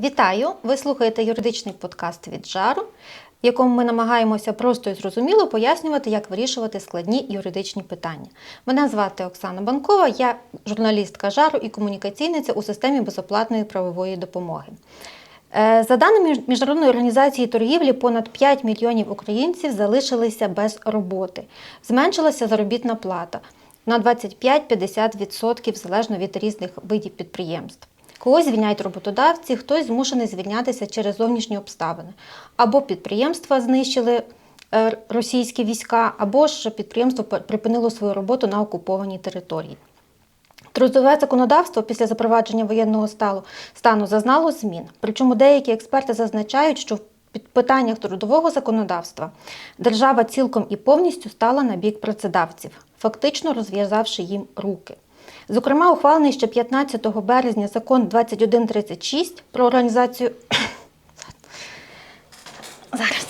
Вітаю! Ви слухаєте юридичний подкаст від жару, в якому ми намагаємося просто і зрозуміло пояснювати, як вирішувати складні юридичні питання. Мене звати Оксана Банкова, я журналістка жару і комунікаційниця у системі безоплатної правової допомоги. Е, За даними Міжнародної організації торгівлі, понад 5 мільйонів українців залишилися без роботи. Зменшилася заробітна плата на 25-50% залежно від різних видів підприємств. Когось звільняють роботодавці, хтось змушений звільнятися через зовнішні обставини. Або підприємства знищили е, російські війська, або ж підприємство припинило свою роботу на окупованій території. Трудове законодавство після запровадження воєнного стану, зазнало змін. Причому деякі експерти зазначають, що в питаннях трудового законодавства держава цілком і повністю стала на бік працедавців, фактично розв'язавши їм руки. Зокрема, ухвалений ще 15 березня закон 2136 про організацію. Зараз.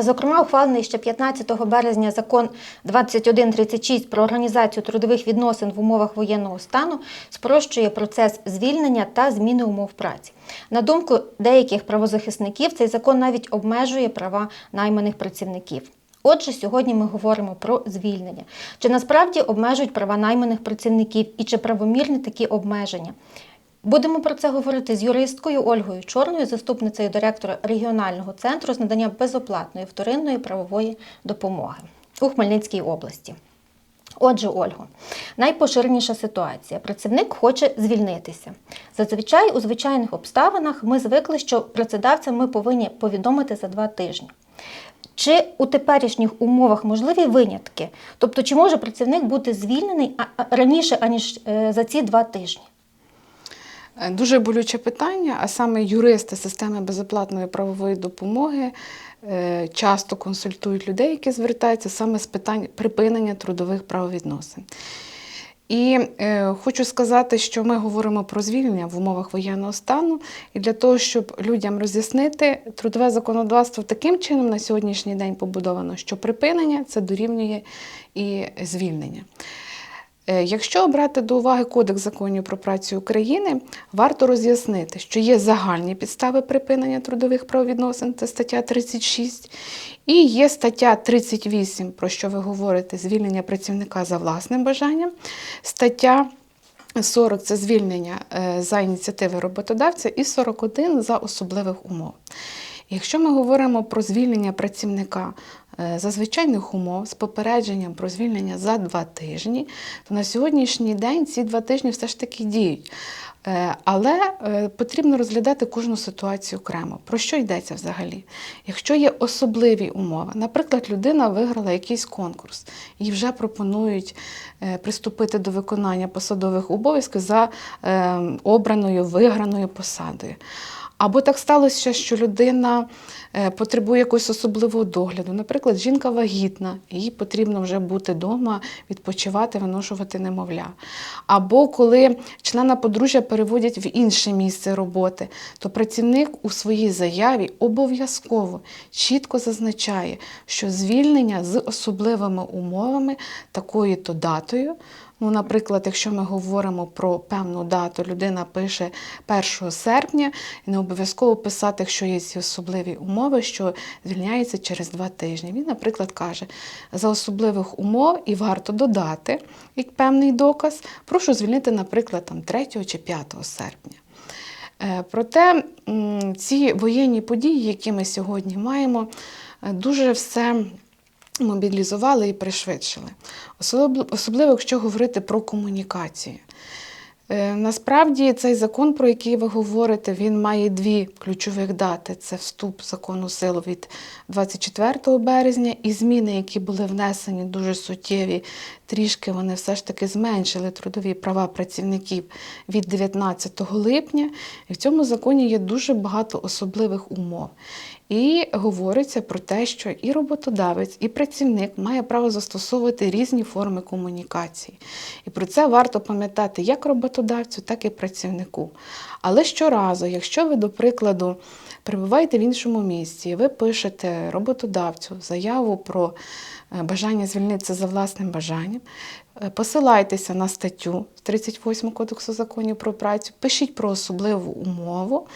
Зокрема, ухвалений ще 15 березня закон 2136 про організацію трудових відносин в умовах воєнного стану спрощує процес звільнення та зміни умов праці. На думку деяких правозахисників, цей закон навіть обмежує права найманих працівників. Отже, сьогодні ми говоримо про звільнення. Чи насправді обмежують права найманих працівників і чи правомірні такі обмеження? Будемо про це говорити з юристкою Ольгою Чорною, заступницею директора регіонального центру з надання безоплатної вторинної правової допомоги у Хмельницькій області. Отже, Ольго, найпоширеніша ситуація. Працівник хоче звільнитися. Зазвичай у звичайних обставинах ми звикли, що працедавцям ми повинні повідомити за два тижні. Чи у теперішніх умовах можливі винятки? Тобто, чи може працівник бути звільнений раніше, аніж е, за ці два тижні? Е, Дуже болюче питання, а саме юристи системи безоплатної правової допомоги е, часто консультують людей, які звертаються саме з питань припинення трудових правовідносин. І е, хочу сказати, що ми говоримо про звільнення в умовах воєнного стану, і для того, щоб людям роз'яснити, трудове законодавство таким чином на сьогоднішній день побудовано, що припинення це дорівнює і звільнення. Е, Якщо брати до уваги Кодекс законів про працю України, варто роз'яснити, що є загальні підстави припинення трудових правовідносин, це стаття 36, і є стаття 38, про що ви говорите, звільнення працівника за власним бажанням, стаття 40 це звільнення е, за ініціативи роботодавця, і 41 за особливих умов. Якщо ми говоримо про звільнення працівника за звичайних умов з попередженням про звільнення за два тижні, то на сьогоднішній день ці два тижні все ж таки діють. Е, Але е, потрібно розглядати кожну ситуацію окремо. Про що йдеться взагалі? Якщо є особливі умови, наприклад, людина виграла якийсь конкурс і вже пропонують е, приступити до виконання посадових обов'язків за е, обраною виграною посадою. Або так сталося, що людина е, потребує якогось особливого догляду. Наприклад, жінка вагітна, їй потрібно вже бути вдома, відпочивати, виношувати немовля. Або коли члена подружжя переводять в інше місце роботи, то працівник у своїй заяві обов'язково чітко зазначає, що звільнення з особливими умовами, такою-то датою. Ну, наприклад, якщо ми говоримо про певну дату, людина пише 1 серпня, і не обов'язково писати, якщо є ці особливі умови, що звільняється через два тижні. Він, наприклад, каже, за особливих умов і варто додати як певний доказ, прошу звільнити, наприклад, там 3 чи 5 серпня. Е, Проте ці воєнні події, які ми сьогодні маємо, е, дуже все мобілізували і пришвидшили. Особливо, якщо говорити про комунікацію. Е, Насправді цей закон, про який ви говорите, він має дві ключових дати: це вступ закону силу від 24 березня і зміни, які були внесені дуже суттєві. Трішки вони все ж таки зменшили трудові права працівників від 19 липня. І в цьому законі є дуже багато особливих умов. І говориться про те, що і роботодавець, і працівник має право застосовувати різні форми комунікації. І про це варто пам'ятати як роботодавцю, так і працівнику. Але щоразу, якщо ви, до прикладу, перебуваєте в іншому місці, ви пишете роботодавцю заяву про бажання звільнитися за власним бажанням, Е, Посилайтеся на статтю 38 Кодексу законів про працю, пишіть про особливу умову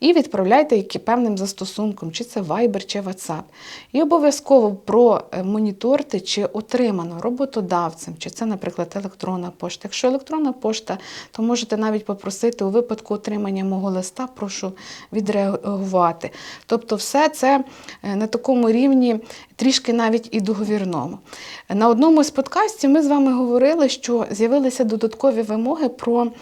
і відправляйте які певним застосунком, чи це Viber, чи WhatsApp. І обов'язково промоніторте, чи отримано роботодавцем, чи це, наприклад, електронна пошта. Якщо електронна пошта, то можете навіть попросити у випадку отримання мого листа, прошу відреагувати. Тобто, все це е, на такому рівні, трішки навіть і договірному. На одному з подкастів ми з вами говорили, що з'явилися додаткові вимоги про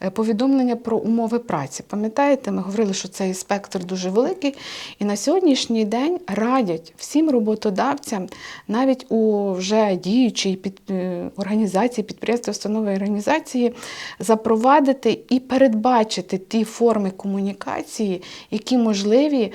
е, повідомлення про умови праці. Пам'ятаєте, ми говорили, що цей спектр дуже великий, і на сьогоднішній день радять всім роботодавцям, навіть у вже діючій під, е, організації, підприємства, установи організації, запровадити і передбачити ті форми комунікації, які можливі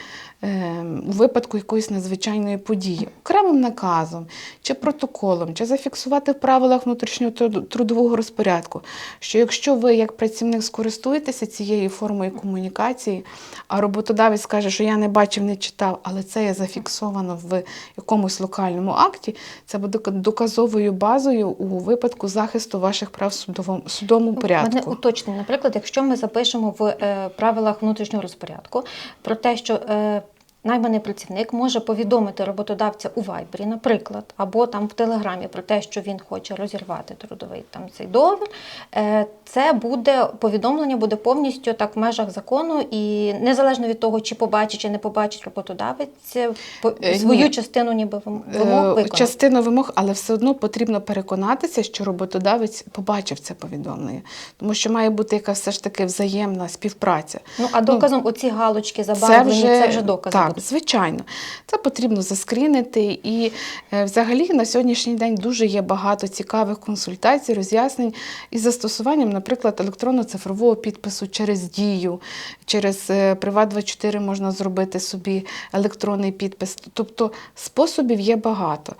у випадку якоїсь надзвичайної події, окремим наказом чи протоколом, чи зафіксувати в правилах внутрішнього труд- трудового розпорядку, що якщо ви як працівник скористуєтеся цією формою комунікації, а роботодавець скаже, що я не бачив, не читав, але це є зафіксовано в якомусь локальному акті, це буде доказовою базою у випадку захисту ваших прав в судовому, судовому Мене порядку. уточнення. Наприклад, якщо ми запишемо в е, правилах внутрішнього розпорядку про те, що е, найманий працівник може повідомити роботодавця у Вайбері, наприклад, або там в Телеграмі про те, що він хоче розірвати трудовий там цей договір, е, це буде повідомлення буде повністю так в межах закону, і незалежно від того, чи побачить, чи не побачить роботодавець, е, Е, свою ні. частину ніби вимог виконав. Частину вимог, але все одно потрібно переконатися, що роботодавець побачив це повідомлення, тому що має бути якась все ж таки взаємна співпраця. Ну а доказом оці галочки забавлені, це вже, докази так, звичайно. Це потрібно заскрінити. І е, взагалі на сьогоднішній день дуже є багато цікавих консультацій, роз'яснень із застосуванням, наприклад, електронно-цифрового підпису через дію, через е, Приват24 можна зробити собі електронний підпис. Тобто способів є багато.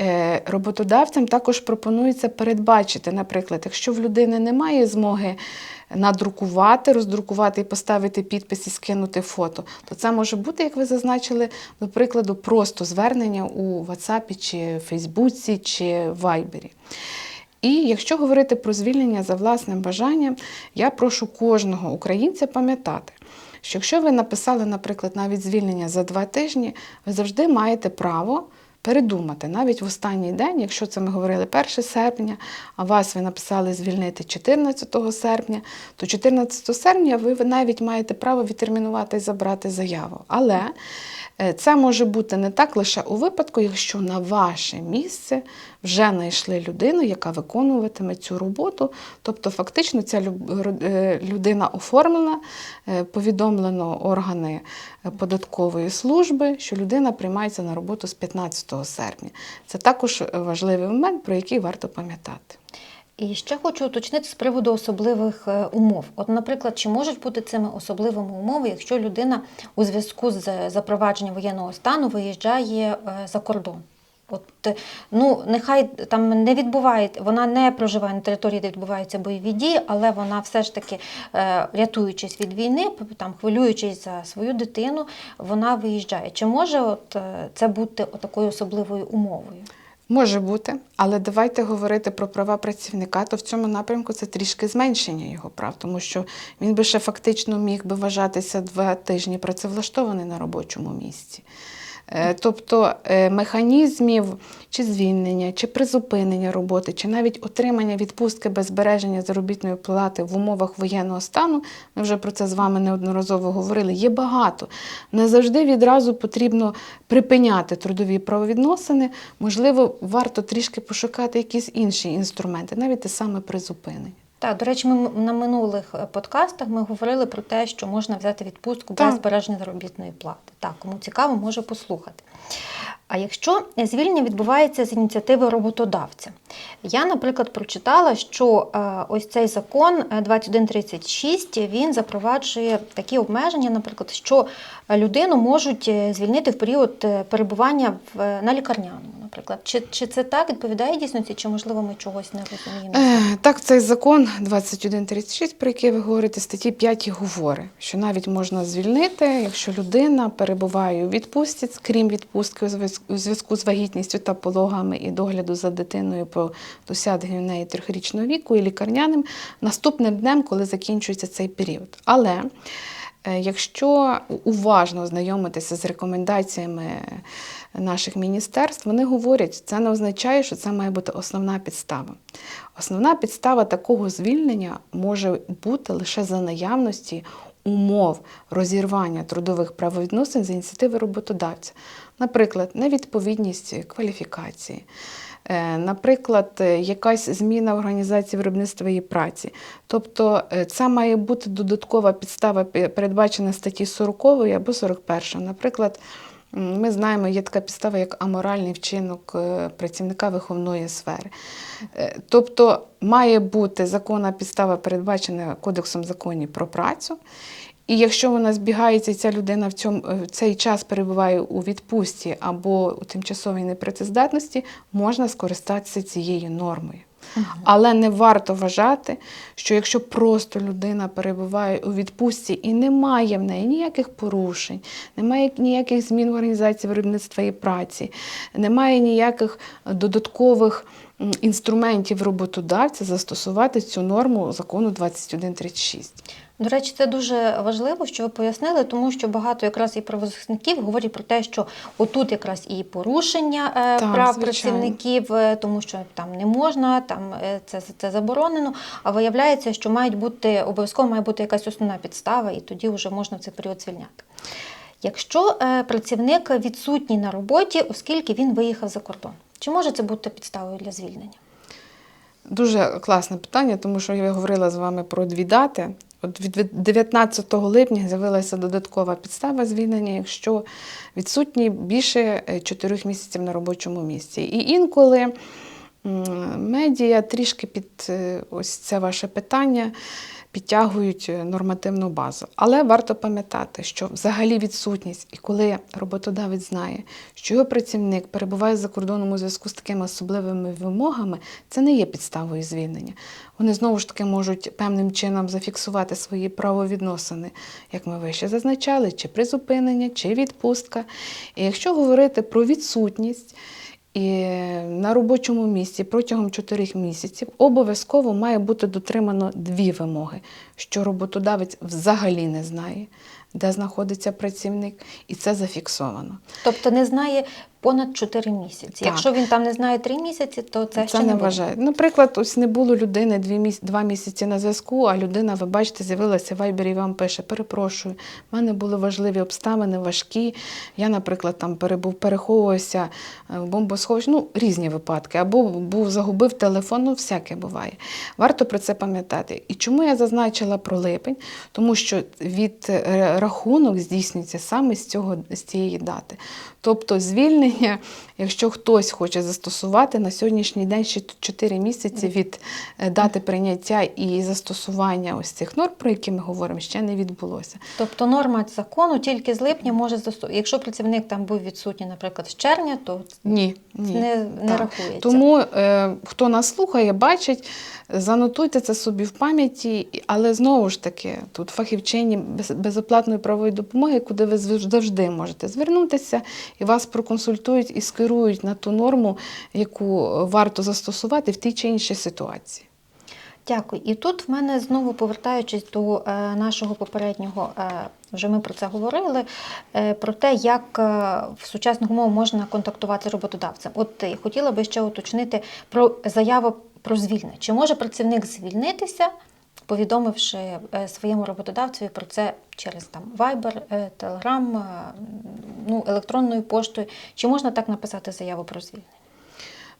Е, Роботодавцям також пропонується передбачити, наприклад, якщо в людини немає змоги надрукувати, роздрукувати і поставити підпис і скинути фото, то це може бути, як ви зазначили, до прикладу, просто звернення у WhatsApp чи Фейсбуці чи Вайбері. І якщо говорити про звільнення за власним бажанням, я прошу кожного українця пам'ятати, що якщо ви написали, наприклад, навіть звільнення за два тижні, ви завжди маєте право передумати навіть в останній день, якщо це ми говорили 1 серпня, а вас ви написали звільнити 14 серпня, то 14 серпня ви навіть маєте право відтермінувати і забрати заяву. Але е, це може бути не так лише у випадку, якщо на ваше місце вже знайшли людину, яка виконуватиме цю роботу. Тобто, фактично, ця е, людина оформлена, е, повідомлено органи е, податкової служби, що людина приймається на роботу з 15 серпня. Це також важливий момент, про який варто пам'ятати. І ще хочу уточнити з приводу особливих умов. От, наприклад, чи можуть бути цими особливими умови, якщо людина у зв'язку з запровадженням воєнного стану виїжджає за кордон? От е, ну нехай там не відбуває, вона не проживає на території, де відбуваються бойові дії, але вона все ж таки, е, рятуючись від війни, там хвилюючись за свою дитину, вона виїжджає. Чи може от е, це бути такою особливою умовою? Може бути, але давайте говорити про права працівника, то в цьому напрямку це трішки зменшення його прав, тому що він би ще фактично міг би вважатися два тижні працевлаштований на робочому місці. Е, Тобто е, механізмів чи звільнення, чи призупинення роботи, чи навіть отримання відпустки без збереження заробітної плати в умовах воєнного стану, ми вже про це з вами неодноразово говорили, є багато. Не завжди відразу потрібно припиняти трудові правовідносини. Можливо, варто трішки пошукати якісь інші інструменти, навіть те саме призупинення. Так, до речі, ми на минулих е, подкастах ми говорили про те, що можна взяти відпустку Так. без збереження заробітної плати. Так, кому цікаво, може послухати. А якщо звільнення відбувається з ініціативи роботодавця, я, наприклад, прочитала, що е, ось цей закон е, 2136 він запроваджує такі обмеження, наприклад, що людину можуть е, звільнити в період е, перебування на лікарняному, наприклад. Чи, чи це так відповідає дійсності, чи можливо ми чогось не розуміємо? Е, Так, цей закон 2136, про який ви говорите, статті 5 говорить, що навіть можна звільнити, якщо людина перебуває у відпустці, крім відпустки у зв'язку з вагітністю та пологами і догляду за дитиною по досягненню неї трьохрічного віку і лікарняним наступним днем, коли закінчується цей період. Але якщо уважно ознайомитися з рекомендаціями наших міністерств, вони говорять, це не означає, що це має бути основна підстава. Основна підстава такого звільнення може бути лише за наявності умов розірвання трудових правовідносин за ініціативи роботодавця. Наприклад, невідповідність кваліфікації. Е, Наприклад, е, якась зміна в організації виробництва і праці. Тобто е, це має бути додаткова підстава, передбачена статті 40 або 41. Наприклад, Ми знаємо, є така підстава, як аморальний вчинок працівника виховної сфери. Тобто має бути законна підстава, передбачена Кодексом законів про працю. І якщо вона збігається, і ця людина в, цьому, е, в цей час перебуває у відпустці або у тимчасовій непрацездатності, можна скористатися цією нормою. Але не варто вважати, що якщо просто людина перебуває у відпустці і немає в неї ніяких порушень, немає ніяких змін в організації виробництва і праці, немає ніяких додаткових інструментів роботодавця застосувати цю норму закону 2136. До речі, це дуже важливо, що ви пояснили, тому що багато якраз і правозахисників говорять про те, що отут якраз і порушення е, Так, прав звичайно. працівників, е, тому що там не можна, там е, це, це заборонено. А виявляється, що мають бути обов'язково має бути якась основна підстава, і тоді вже можна в цей період звільняти. Якщо працівник відсутній на роботі, оскільки він виїхав за кордон, чи може це бути підставою для звільнення? Дуже класне питання, тому що я говорила з вами про дві дати. От від 19 липня з'явилася додаткова підстава звільнення, якщо відсутні більше 4 місяців на робочому місці. І інколи медіа трішки під е, ось це ваше питання підтягують е, нормативну базу. Але варто пам'ятати, що взагалі відсутність, і коли роботодавець знає, що його працівник перебуває за кордоном у зв'язку з такими особливими вимогами, це не є підставою звільнення. Вони знову ж таки можуть певним чином зафіксувати свої правовідносини, як ми вище зазначали, чи призупинення, чи відпустка. І якщо говорити про відсутність, і на робочому місці протягом 4 місяців обов'язково має бути дотримано дві вимоги, що роботодавець взагалі не знає, де знаходиться працівник, і це зафіксовано. Тобто не знає понад 4 місяці. Так. Якщо він там не знає 3 місяці, то це, Це, ще не не буде. вважає. Наприклад, ось не було людини дві міс... два місяці на зв'язку, а людина, ви бачите, з'явилася в Вайбері і вам пише: перепрошую, в мене були важливі обставини, важкі. Я, наприклад, там перебув, переховувався е, в бомбосховищі, ну, різні випадки, або був загубив телефон, ну, всяке буває. Варто про це пам'ятати. І чому я зазначила про липень? Тому що від е, рахунок здійснюється саме з цього з цієї дати. Тобто звільнення, yeah. Якщо хтось хоче застосувати на сьогоднішній день ще 4 місяці від е, дати прийняття і застосування ось цих норм, про які ми говоримо, ще не відбулося. Тобто норма закону тільки з липня може застосувати. Якщо працівник там був відсутній, наприклад, з червня, то Ні, ні. не, не Так. рахується. Тому е, хто нас слухає, бачить, занотуйте це собі в пам'яті, але знову ж таки, тут фахівчині безоплатної правової допомоги, куди ви завжди можете звернутися, і вас проконсультують і скерують на ту норму, яку варто застосувати в тій чи іншій ситуації. Дякую. І тут в мене знову повертаючись до е, нашого попереднього, е, вже ми про це говорили, е, про те, як е, в сучасних умовах можна контактувати з роботодавцем. От е, хотіла би ще уточнити про заяву про звільнення. Чи може працівник звільнитися, повідомивши е, своєму роботодавцеві про це через там Viber, е, Telegram, е, ну, електронною поштою? Чи можна так написати заяву про звільнення?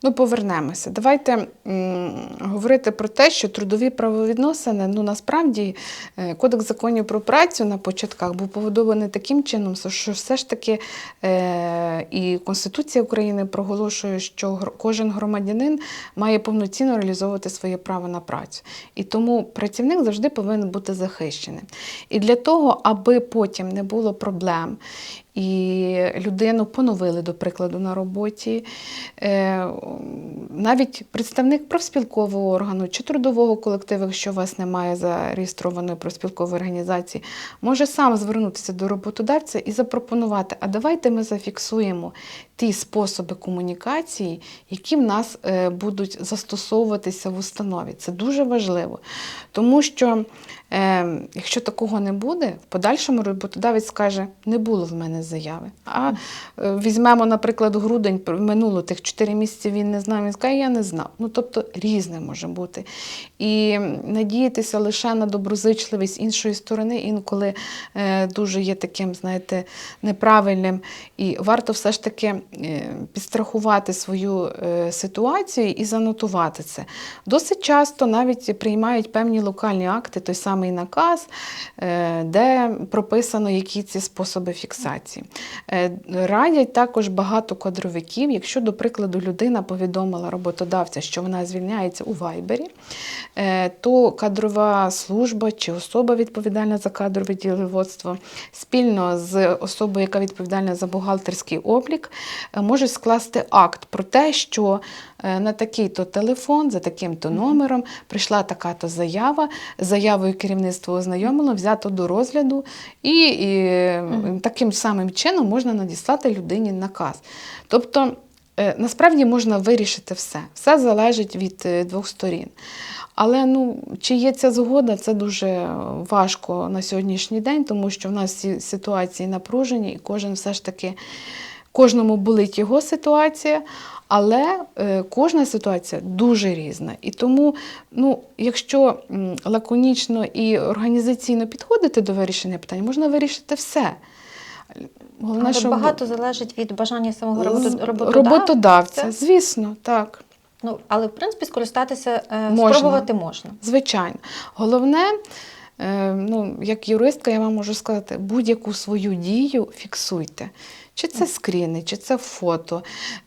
Ну, повернемося. Давайте м, говорити про те, що трудові правовідносини, ну насправді е, Кодекс законів про працю на початках був побудований таким чином, що все ж таки е, і Конституція України проголошує, що кожен громадянин має повноцінно реалізовувати своє право на працю. І тому працівник завжди повинен бути захищеним. І для того, аби потім не було проблем і людину поновили, до прикладу, на роботі. Е, Навіть представник профспілкового органу чи трудового колективу, якщо у вас немає зареєстрованої профспілкової організації, може сам звернутися до роботодавця і запропонувати, а давайте ми зафіксуємо ті способи комунікації, які в нас е, будуть застосовуватися в установі. Це дуже важливо, тому що е, якщо такого не буде, в подальшому роботодавець скаже, не було в мене заяви. А е, візьмемо, наприклад, грудень минуло тих 4 місяці, він не знав, він скаже, я не знав. Ну тобто різне може бути. І надіятися лише на доброзичливість іншої сторони інколи дуже є таким, знаєте, неправильним. І варто все ж таки підстрахувати свою е, ситуацію і занотувати це. Досить часто навіть приймають певні локальні акти, той самий наказ, е, де прописано, які ці способи фіксації. Е, Радять також багато кадровиків, якщо, до прикладу, людина повідомила роботодавця, що вона звільняється у Вайбері, е, то кадрова служба чи особа відповідальна за кадрове діловодство спільно з особою, яка відповідальна за бухгалтерський облік, е, можуть скласти акт про те, що е, на такий-то телефон, за таким-то номером прийшла така-то заява. Заявою керівництво ознайомило, взято до розгляду, і, і таким самим чином можна надіслати людині наказ. Тобто, е, насправді можна вирішити все. Все залежить від двох сторін. Але ну, чи є ця згода, це дуже важко на сьогоднішній день, тому що в нас всі ситуації напружені, і кожен все ж таки кожному болить його ситуація, але е, кожна ситуація дуже різна. І тому, ну, якщо лаконічно і організаційно підходити до вирішення питань, можна вирішити все. Головне, Але що багато залежить від бажання самого роботодавця. роботодавця, звісно, так. Ну, але в принципі скористатися е, Можна. спробувати можна. Звичайно. Головне, е, ну, як юристка, я вам можу сказати, будь-яку свою дію фіксуйте. Чи це скріни, чи це фото,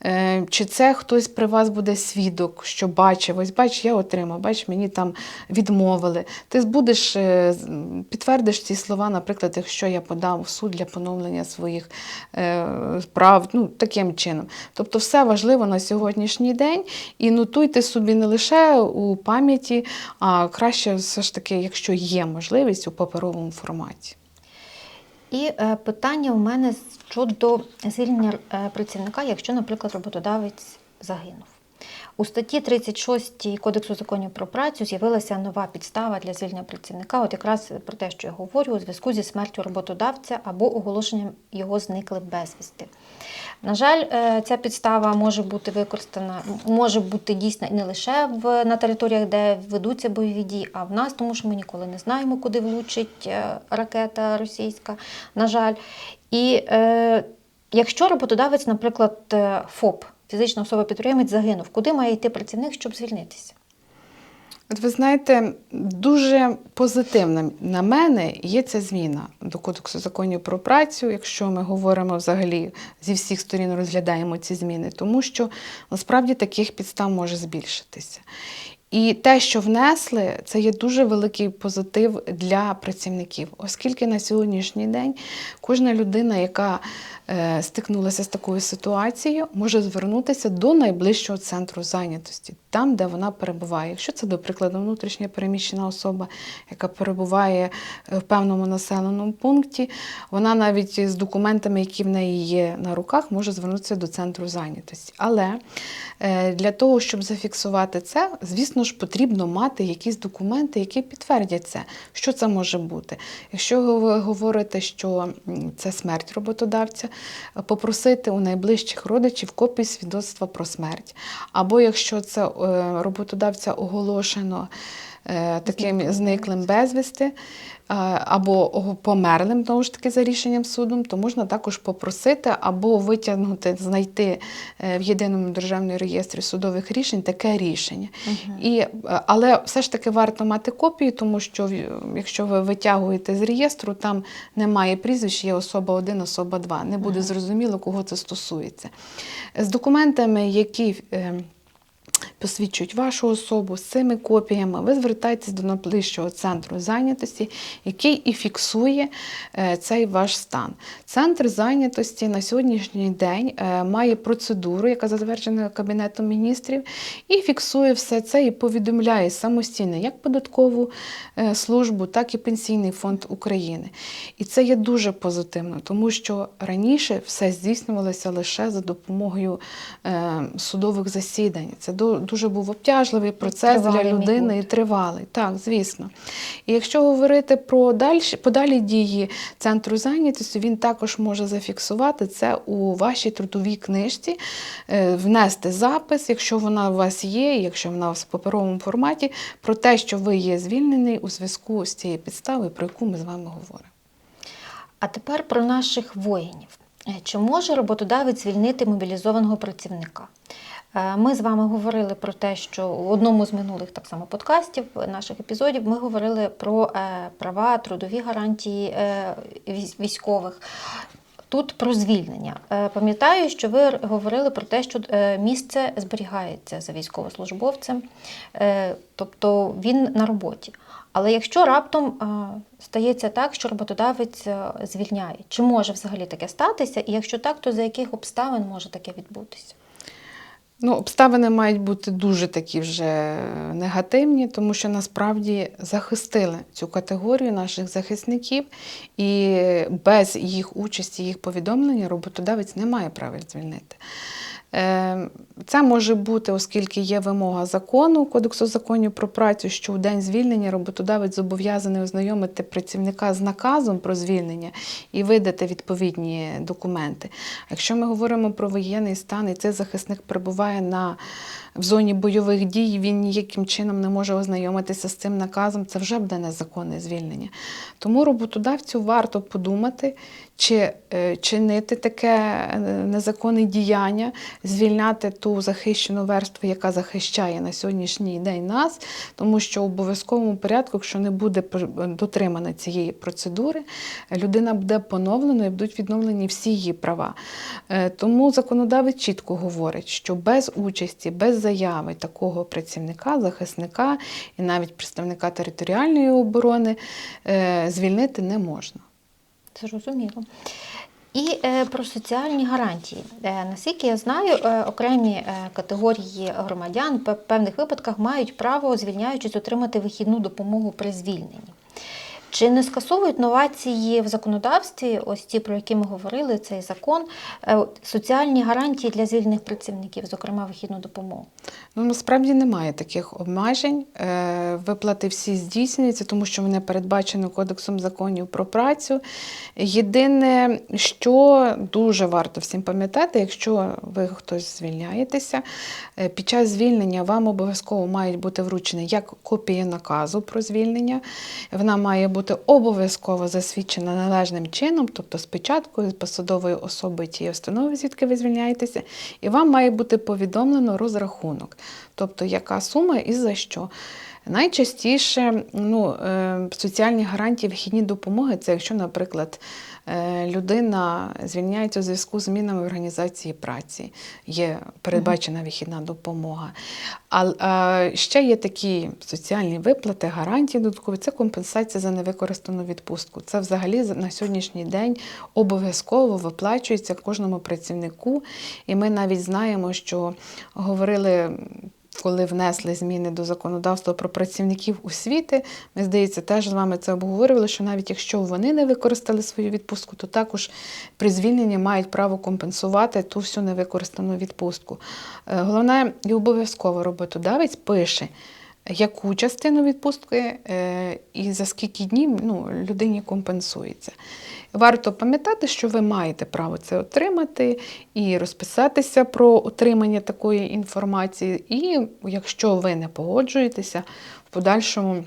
е, чи це хтось при вас буде свідок, що бачив, ось бач, я отримав, бач, мені там відмовили. Ти будеш е, підтвердиш ці слова, наприклад, якщо я подав в суд для поновлення своїх е, прав, ну таким чином. Тобто, все важливо на сьогоднішній день і нотуйте собі не лише у пам'яті, а краще все ж таки, якщо є можливість у паперовому форматі. І е, питання у мене щодо звільнення е, працівника, якщо, наприклад, роботодавець загинув. У статті 36 Кодексу законів про працю з'явилася нова підстава для звільнення працівника, от якраз про те, що я говорю, у зв'язку зі смертю роботодавця або оголошенням його зникли безвісти. На жаль, е, ця підстава може бути використана, може бути дійсна не лише в, на територіях, де ведуться бойові дії, а в нас, тому що ми ніколи не знаємо, куди влучить е, ракета російська, на жаль. І е, якщо роботодавець, наприклад, е, ФОП, фізична особа-підприємець, загинув, куди має йти працівник, щоб звільнитися? От ви знаєте, дуже позитивна на мене є ця зміна до Кодексу законів про працю, якщо ми говоримо взагалі зі всіх сторін розглядаємо ці зміни, тому що насправді таких підстав може збільшитися. І те, що внесли, це є дуже великий позитив для працівників, оскільки на сьогоднішній день кожна людина, яка стикнулася з такою ситуацією, може звернутися до найближчого центру зайнятості, там, де вона перебуває. Якщо це, до прикладу, внутрішньо переміщена особа, яка перебуває е, в певному населеному пункті, вона навіть з документами, які в неї є на руках, може звернутися до центру зайнятості. Але е, для того, щоб зафіксувати це, звісно ж, потрібно мати якісь документи, які підтвердять це. Що це може бути? Якщо ви говорите, що це смерть роботодавця, е, попросити у найближчих родичів копію свідоцтва про смерть. Або якщо це е, роботодавця оголошено таким зниклим безвісти, е, або померлим, знову ж таки, за рішенням суду, то можна також попросити або витягнути, знайти е, в єдиному державному реєстрі судових рішень таке рішення. І, е, але все ж таки варто мати копію, тому що якщо ви витягуєте з реєстру, там немає прізвищ, є особа 1, особа 2. Не буде зрозуміло, кого це стосується. З документами, які е, посвідчують вашу особу з цими копіями. Ви звертаєтесь до найближчого центру зайнятості, який і фіксує е, цей ваш стан. Центр зайнятості на сьогоднішній день е, має процедуру, яка затверджена Кабінетом міністрів, і фіксує все це і повідомляє самостійно як податкову е, службу, так і Пенсійний фонд України. І це є дуже позитивно, тому що раніше все здійснювалося лише за допомогою судових засідань. Це ду- дуже був обтяжливий процес Тривалий для людини і тривалий. Так, звісно. І якщо говорити про дальші, подалі дії центру зайнятості, він також може зафіксувати це у вашій трудовій книжці, е, внести запис, якщо вона у вас є, якщо вона у вас в паперовому форматі, про те, що ви є звільнений у зв'язку з цією підставою, про яку ми з вами говоримо. А тепер про наших воїнів. Е, Чи може роботодавець звільнити мобілізованого працівника? Е, Ми з вами говорили про те, що у одному з минулих так само подкастів, е, наших епізодів, ми говорили про е, права, трудові гарантії військових. Тут про звільнення. Пам'ятаю, що ви говорили про те, що місце зберігається за військовослужбовцем, тобто він на роботі. Але якщо раптом стається так, що роботодавець звільняє, чи може взагалі таке статися? І якщо так, то за яких обставин може таке відбутися? Ну, обставини мають бути дуже такі вже негативні, тому що насправді захистили цю категорію наших захисників, і без їх участі, їх повідомлення роботодавець не має права звільнити. Е, Це може бути, оскільки є вимога закону Кодексу законів про працю, що у день звільнення роботодавець зобов'язаний ознайомити працівника з наказом про звільнення і видати відповідні документи. Якщо ми говоримо про воєнний стан, і цей захисник перебуває на в зоні бойових дій, він ніяким чином не може ознайомитися з цим наказом, це вже буде незаконне звільнення. Тому роботодавцю варто подумати, чи е, чинити таке е, незаконне діяння, звільняти ту захищену верству, яка захищає на сьогоднішній день нас, тому що в обов'язковому порядку, якщо не буде дотримана цієї процедури, людина буде поновлена і будуть відновлені всі її права. Е, Тому законодавець чітко говорить, що без участі, без заяви такого працівника, захисника і навіть представника територіальної оборони звільнити не можна. Зрозуміло. І е, про соціальні гарантії. Е, наскільки я знаю, е, окремі категорії громадян в певних випадках мають право, звільняючись, отримати вихідну допомогу при звільненні. Чи не скасовують новації в законодавстві, ось ті, про які ми говорили, цей закон, соціальні гарантії для звільнених працівників, зокрема вихідну допомогу? Ну, насправді немає таких обмежень. Е, Виплати всі здійснюються, тому що вони передбачені Кодексом законів про працю. Єдине, що дуже варто всім пам'ятати, якщо ви хтось звільняєтеся, е, під час звільнення вам обов'язково мають бути вручені як копія наказу про звільнення. Вона має бути обов'язково засвідчена належним чином, тобто з посадовою особою тієї установи, звідки ви звільняєтеся, і вам має бути повідомлено розрахунок, тобто яка сума і за що. Найчастіше ну, е, соціальні гарантії вихідні допомоги це якщо, наприклад, людина звільняється у зв'язку з змінами в організації праці, є передбачена вихідна допомога. А, а ще є такі соціальні виплати, гарантії додаткові, це компенсація за невикористану відпустку. Це взагалі на сьогоднішній день обов'язково виплачується кожному працівнику. І ми навіть знаємо, що говорили коли внесли зміни до законодавства про працівників освіти, ми, здається, теж з вами це обговорювали, що навіть якщо вони не використали свою відпустку, то також при звільненні мають право компенсувати ту всю невикористану відпустку. Е, Головне і обов'язково роботодавець пише. Яку частину відпустки е, і за скільки днів ну, людині компенсується. Варто пам'ятати, що ви маєте право це отримати і розписатися про отримання такої інформації. І якщо ви не погоджуєтеся, в подальшому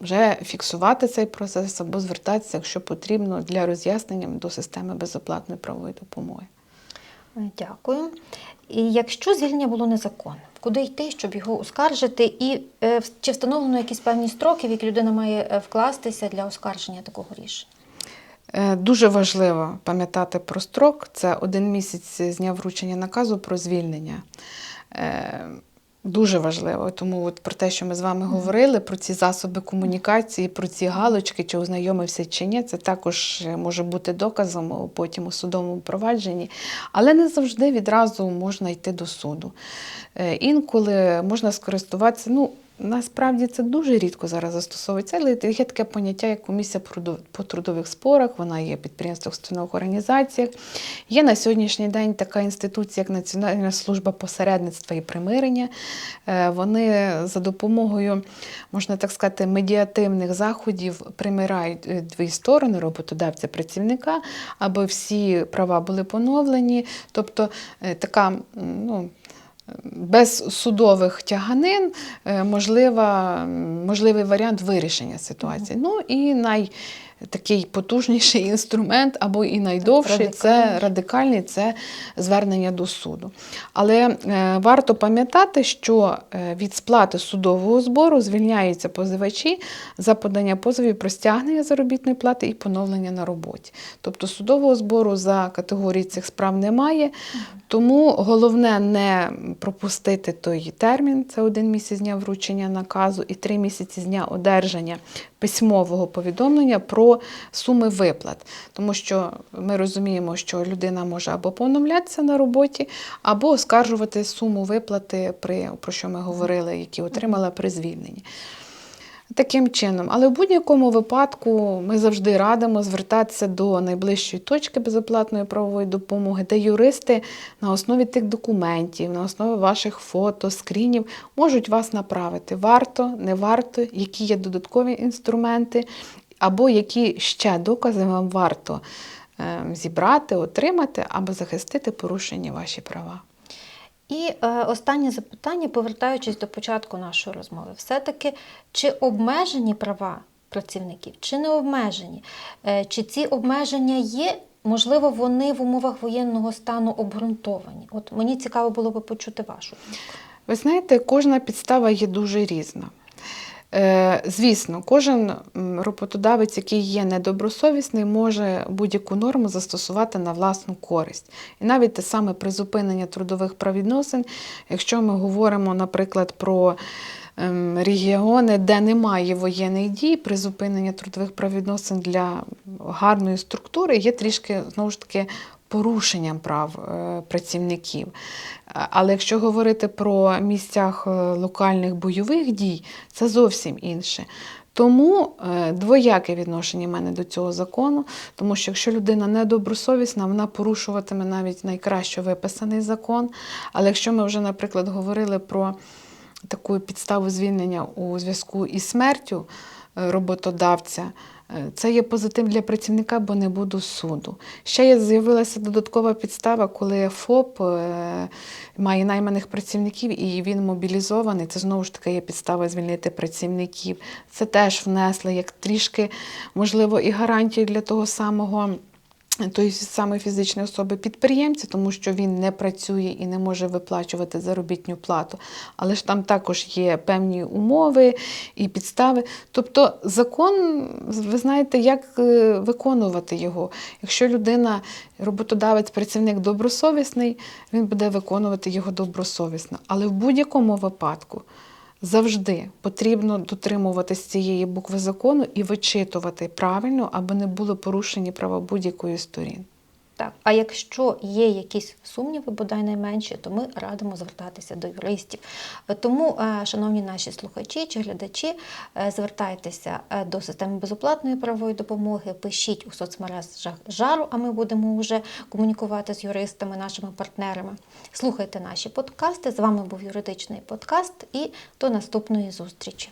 вже фіксувати цей процес або звертатися, якщо потрібно, для роз'яснення до системи безоплатної правової допомоги. Дякую. І якщо звільнення було незаконним, куди йти, щоб його оскаржити, і е, чи встановлено якісь певні строки, в які людина має е, вкластися для оскарження такого рішення? Е, Дуже важливо пам'ятати про строк. Це один місяць з дня вручення наказу про звільнення. Е, Дуже важливо, тому от про те, що ми з вами говорили, про ці засоби комунікації, про ці галочки, чи ознайомився чи ні, це також е, може бути доказом потім у судовому провадженні, але не завжди відразу можна йти до суду. Інколи можна скористуватися. Ну, Насправді це дуже рідко зараз застосовується, але є таке поняття, як комісія по трудових спорах, вона є в підприємствах, установах, організаціях. Є на сьогоднішній день така інституція, як Національна служба посередництва і примирення. Е, Вони за допомогою, можна так сказати, медіативних заходів примирають е, дві сторони роботодавця працівника, аби всі права були поновлені. Тобто е, така ну, без судових тяганин е, можлива, можливий варіант вирішення ситуації. Ну і най такий потужніший інструмент або і найдовший це радикальний. радикальний це звернення до суду. Але е, варто пам'ятати, що е, від сплати судового збору звільняються позивачі за подання позовів про стягнення заробітної плати і поновлення на роботі. Тобто судового збору за категорії цих справ немає. Тому головне не пропустити той термін, це один місяць з дня вручення наказу і три місяці з дня одержання письмового повідомлення про суми виплат. Тому що ми розуміємо, що людина може або поновлятися на роботі, або оскаржувати суму виплати, при, про що ми говорили, які отримала при звільненні. Таким чином, але в будь-якому випадку ми завжди радимо звертатися до найближчої точки безоплатної правової допомоги, де юристи на основі тих документів, на основі ваших фото, скрінів можуть вас направити. Варто, не варто, які є додаткові інструменти, або які ще докази вам варто е, зібрати, отримати, аби захистити порушені ваші права. І е, останнє запитання, повертаючись до початку нашої розмови, все-таки чи обмежені права працівників, чи не обмежені? Е, чи ці обмеження є? Можливо, вони в умовах воєнного стану обґрунтовані. От мені цікаво було би почути вашу. Ви знаєте, кожна підстава є дуже різна. Е, Звісно, кожен роботодавець, який є недобросовісний, може будь-яку норму застосувати на власну користь. І навіть те саме призупинення трудових правовідносин, якщо ми говоримо, наприклад, про ем, регіони, де немає воєнних дій, призупинення трудових правовідносин для гарної структури є трішки знову ж таки порушенням прав е, працівників. Але якщо говорити про місцях е, локальних бойових дій, це зовсім інше. Тому е, двояке відношення в мене до цього закону, тому що якщо людина недобросовісна, вона порушуватиме навіть найкраще виписаний закон. Але якщо ми вже, наприклад, говорили про таку підставу звільнення у зв'язку із смертю е, роботодавця, е, це є позитив для працівника, бо не буду суду. Ще є з'явилася додаткова підстава, коли ФОП е, має найманих працівників і він мобілізований. Це знову ж таки є підстава звільнити працівників. Це теж внесли як трішки, можливо, і гарантію для того самого. Тої самої фізичної особи підприємця, тому що він не працює і не може виплачувати заробітну плату. Але ж там також є певні умови і підстави. Тобто закон, ви знаєте, як е, виконувати його. Якщо людина, роботодавець, працівник добросовісний, він буде виконувати його добросовісно. Але в будь-якому випадку завжди потрібно дотримуватись цієї букви закону і вичитувати правильно, аби не були порушені права будь-якої сторін. Так, а якщо є якісь сумніви, бодай найменші, то ми радимо звертатися до юристів. Е, Тому, е, шановні наші слухачі чи глядачі, е, звертайтеся до системи безоплатної правової допомоги, пишіть у соцмережах жару, а ми будемо вже комунікувати з юристами, нашими партнерами. Слухайте наші подкасти. З вами був юридичний подкаст і до наступної зустрічі.